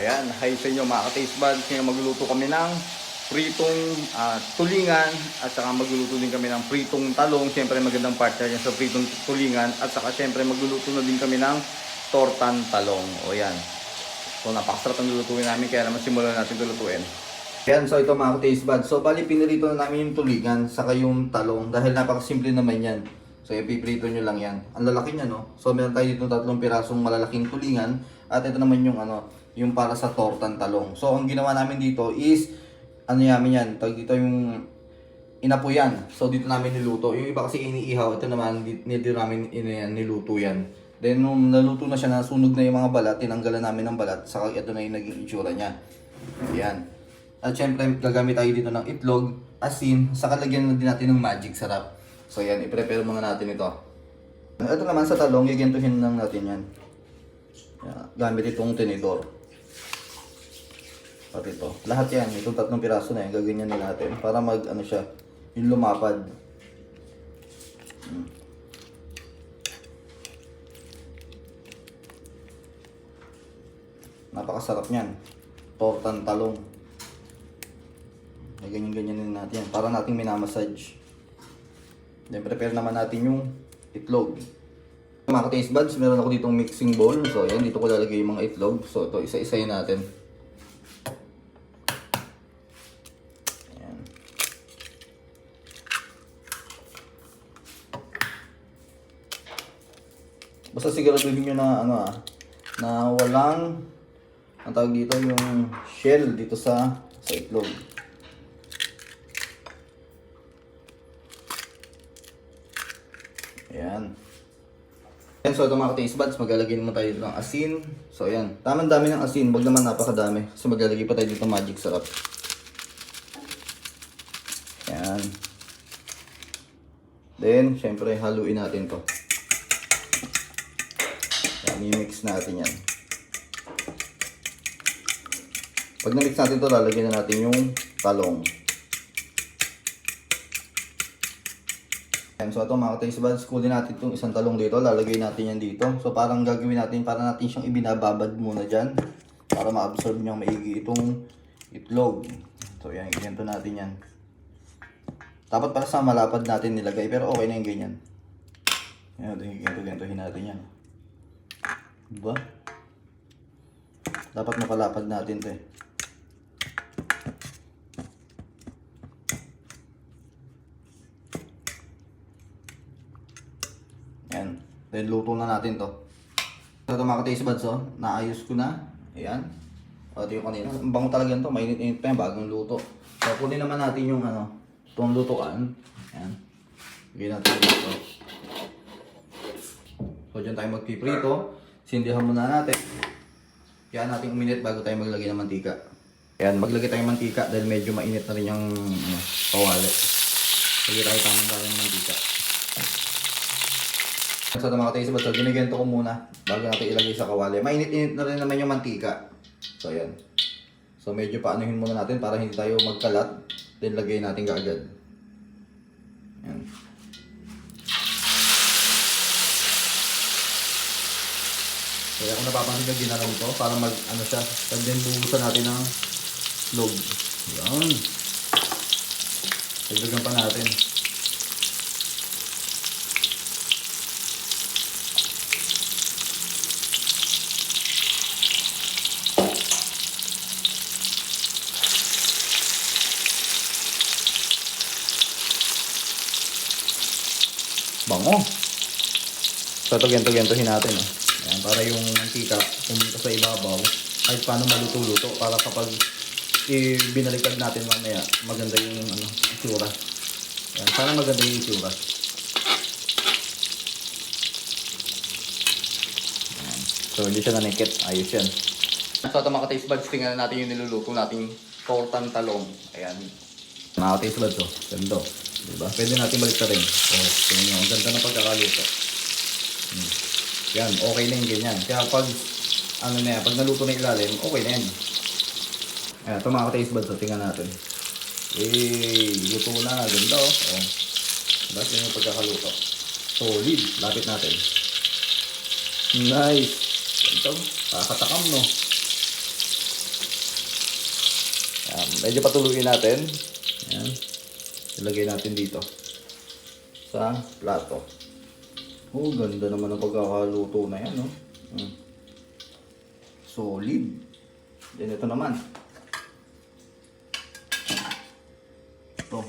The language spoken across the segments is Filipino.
Ayan, hi sa inyo mga ka-taste buds. Ngayon magluluto kami ng pritong ah, tulingan at saka magluluto din kami ng pritong talong. Siyempre magandang partner yan sa pritong tulingan at saka siyempre magluluto na din kami ng tortan talong. O yan. So napakasarap ang lulutuin namin kaya naman simulan natin ito lutuin. Yan, so ito mga ka-taste buds. So bali pinirito na namin yung tulingan saka yung talong dahil napakasimple naman yan. So ipiprito nyo lang yan. Ang lalaki niya no. So meron tayo dito tatlong pirasong malalaking tulingan at ito naman yung ano, yung para sa tortan talong. So ang ginawa namin dito is ano namin yan, tawag dito yung inapuyan. So dito namin niluto. Yung iba kasi iniihaw, ito naman di- dito namin in, niluto yan. Then nung naluto na siya, nasunog na yung mga balat, tinanggalan namin ng balat, saka ito na yung naging itsura niya. Yan. At syempre, gagamit tayo dito ng itlog, asin, saka lagyan na din natin ng magic sarap. So yan, i-prepare muna natin ito. Ito naman sa talong, gigintuhin lang natin yan. Yan, gamit itong tinidor. Pati ito. Lahat yan, itong tatlong piraso na yan, gaganyan na natin para mag, ano siya, yung lumapad. Hmm. Napakasarap niyan. Tortan talong. Ay, ganyan-ganyan din natin yan. Para nating minamassage. Then, prepare naman natin yung itlog. Mga ka-taste buds, meron ako ditong mixing bowl. So, yan, dito ko lalagay yung mga itlog. So, ito, isa-isayin natin. Basta siguraduhin nyo na, ano ah, na walang, ang tawag dito, yung shell dito sa, sa itlog. Ayan. Ayan, so ito mga taste buds, maglalagay naman tayo dito ng asin. So ayan, tamang dami ng asin, wag naman napakadami. So maglalagay pa tayo dito ng magic sarap. Ayan. Then, syempre, haluin natin to. I-mix natin yan. Pag na-mix natin to, lalagyan na natin yung talong. So ito mga taste buds, kunin natin itong isang talong dito, lalagay natin yan dito. So parang gagawin natin, para natin siyang ibinababad muna dyan. Para ma-absorb niyang maigi itong itlog. So yan, ganito natin yan. Dapat para sa malapad natin nilagay, pero okay na yung ganyan. Ayan, ganito-ganitohin natin yan. Diba? Dapat mapalapad natin to eh. Ayan. Then luto na natin to. So ito mga taste buds oh. Naayos ko na. Ayan. O ito yung kanina. Ang bango talaga to. Mainit-init pa yan. Bagong luto. So kunin naman natin yung ano. Itong lutuan. Ayan. Bigyan natin dito. So dyan tayo magpiprito. Sindihan muna natin. Kaya natin uminit bago tayo maglagay ng mantika. Ayan, maglagay tayo ng mantika dahil medyo mainit na rin yung ano, kawali. Lagay tayo tamang tayo ng mantika. So mga taste buds, so ginigento ko muna bago natin ilagay sa kawali. Mainit-init na rin naman yung mantika. So ayan. So medyo paanuhin muna natin para hindi tayo magkalat. Then lagay natin kaagad. Ayan. Kaya kung napapansin ka ginanon ko para mag ano siya. And then bubusan natin ng log. Ayan. Dagdagan pa natin. Bango. So ito gento-gentohin natin. Oh. Yan, para yung mantika pumunta sa ibabaw kahit paano maluto-luto para kapag ibinaliktad natin mamaya maganda yung ano, itsura. Yan, sana maganda yung itsura. Yan. So hindi siya nanikit. Ayos yan. So ito mga taste buds, tingnan natin yung niluluto nating tortang talong. Ayan. Mga taste buds, oh. Ganda. Diba? Pwede natin baliktarin. Oh, tingnan nyo. Ang ganda ng pagkakaluto. Hmm. Yan, okay na yung ganyan. Kaya pag, ano na yan, pag naluto na ilalim, okay na yan. Ayan, ito mga taste buds, tingnan natin. Eh, luto na. Ganda, oh. oh. Yan yung pagkakaluto. Solid. Lapit natin. Nice. Ito, kakatakam, no? medyo patuluin natin. Yan. Ilagay natin dito. Sa plato. Oh, ganda naman ang pagkakaluto na yan, no? Mm. Solid. Then ito naman. Ito.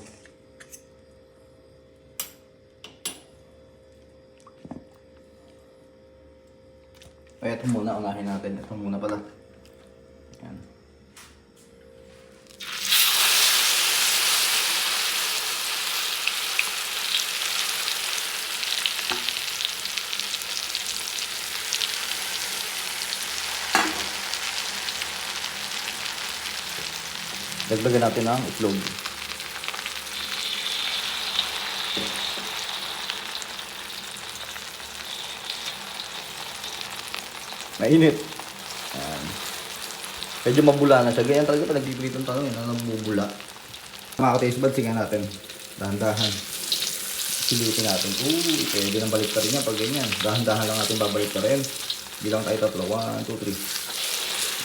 Ay, ito muna. Unahin natin. Ito muna pala. Yan. Dagdagan natin ang itlog. Mainit. Ayan. Medyo mabula na siya. Ganyan talaga pag nagpipritong talong yun. Ano bubula. Mga ka-taste buds, tingnan natin. Dahan-dahan. Silutin natin. Uy, pwede nang balik rin yan pag ganyan. Dahan-dahan lang natin babalik rin. Bilang tayo tatlo. 1, 2, 3.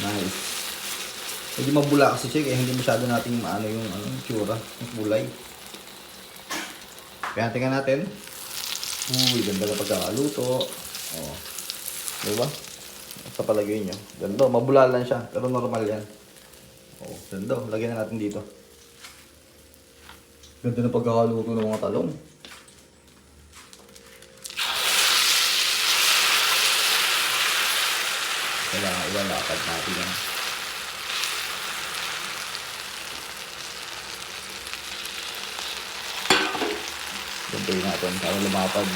Nice. Medyo mabula kasi siya kaya hindi masyado nating maano yung ano, tsura, yung kulay. Kaya tingnan natin. Uy, ganda na pagkakaluto. Oh. Di ba? Sa palagay nyo. Ganda, mabula lang siya. Pero normal yan. Oh, ganda. Lagyan na natin dito. Ganda na pagkakaluto ng mga talong. Kailangan ilalakad natin yan. Gantuin natin para lumapad.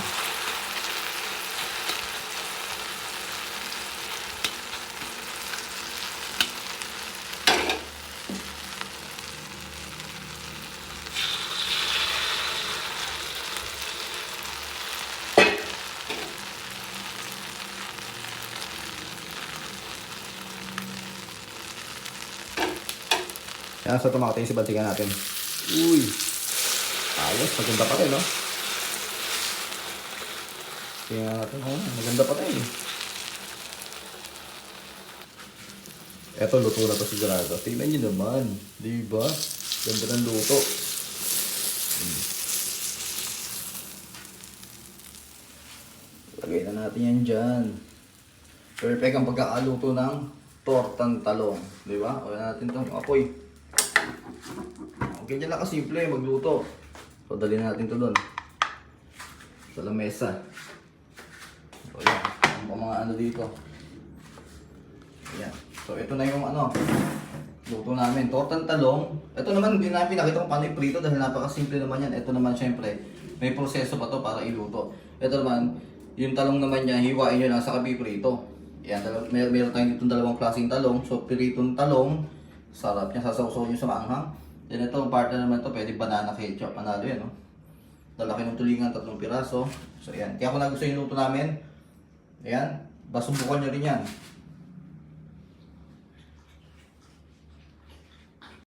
Yan, sa tumakatay si bantigan natin. Uy! Ayos, maganda pa rin, no? Tingnan natin, oh, maganda pa rin. Eto, luto na to sigurado. Tingnan nyo naman. Di ba? Ganda ng luto. Hmm. Lagay na natin yan dyan. Perfect ang pagkakaluto ng tortang talong. Di ba? O natin itong apoy. Okay, dyan lang kasimple magluto. So, dali natin to doon. Sa lamesa. So, yan. Ang mga ano dito. Ayan. So, ito na yung ano, luto namin. Tortang talong. Ito naman, hindi namin pinakita kung paano iprito dahil napakasimple naman yan. Ito naman, syempre, may proseso pa to para iluto. Ito naman, yung talong naman niya, hiwain nyo lang sa kapiprito. Yan, mer meron tayong dito dalawang klaseng talong. So, piritong talong, sarap niya, sasawsaw nyo sa maanghang. Then ito, ang partner naman to, pwede banana ketchup. Panalo yan, no? Lalaki ng tulingan, tatlong piraso. So, yan. Kaya kung nagustuhan yung luto namin, ayan, basubukan nyo rin yan.